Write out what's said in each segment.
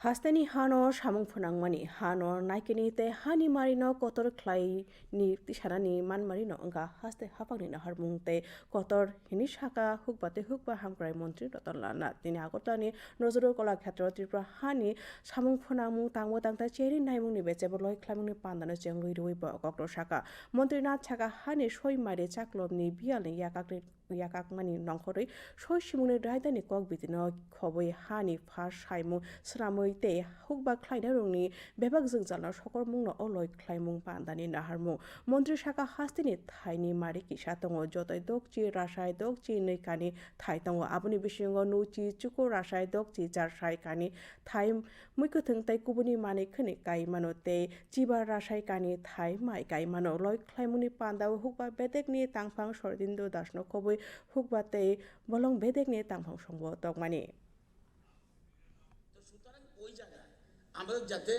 হাস্তেনি হানর সামুং ফোনাংমানি হানর নাইকেনি te hani marino kotor khlai ni tishanani man marino nga haste hapangni na harmung te kotor hini shaka hukbate hukba hamkrai মন্ত্রী রতন লানা তিনি আগরতলানি নজরুল কলা ক্ষেত্র ত্রিপুরা হানি সামুং ফোনামুং তাংমো তাংতা cherry নাইমুংনি বেচেবো লয় খ্লামুংনি পান্দানো চেংলুই রুই ব শাখা মন্ত্রী না ছাকা হানি সই মারে চাকলবনি বিয়ালনি ইয়াকাকনি ইয়াকাকমানি নংখরই সই সিমুংনি রায়দানি কক বিদিনো খবই ফার সাইমু স্রামই te hukba khlaina rungni bebak jingjalna sokor mungno oloi khlaimung pandani naharmung মন্ত্রী শাখা হাস্তিনি থাইনি মারি কিসা দङ যতই দকচি রাসায় দকচি নৈকানি থাই দङ আবনি বিসঙ্গ নুচি চুকো রাসায় দকচি জারসাই কানি থাই মুইকথং তাই কুবুনি মানি খনি কাই মানো তে চিবা রাসাই কানি থাই মাই কাই মানো লয় খ্লাইমুনি পান্দাও হুকবা বেদেকনি তাংফাং সরদিন্দু দাসনো কবই হুকবা তে বলং বেদেকনি তাংফাং সংব তকমানি ওই জায়গায়। আমাদের যাতে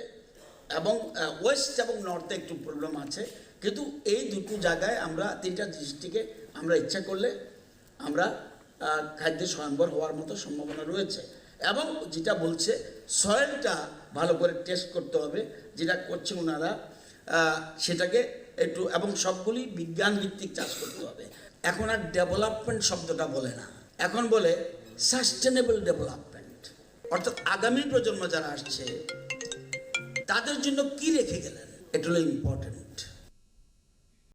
এবং ওয়েস্ট এবং নর্থে একটু প্রবলেম আছে। কিন্তু এই দুটো জায়গায় আমরা তিনটা ডিস্ট্রিক্টে আমরা ইচ্ছা করলে আমরা খাদ্যে স্বয়ংবর হওয়ার মতো সম্ভাবনা রয়েছে। এবং যেটা বলছে সয়েলটা ভালো করে টেস্ট করতে হবে। যেটা করছে ওনারা সেটাকে একটু এবং সবগুলি বিজ্ঞান ভিত্তিক চাষ করতে হবে। এখন আর ডেভেলপমেন্ট শব্দটা বলে না। এখন বলে সাস্টেনেবল ডেভেলপমেন্ট অর্থাৎ আগামী প্রজন্ম যারা আসছে তাদের জন্য কি রেখে গেলেন? এটা হলো ইম্পর্টেন্ট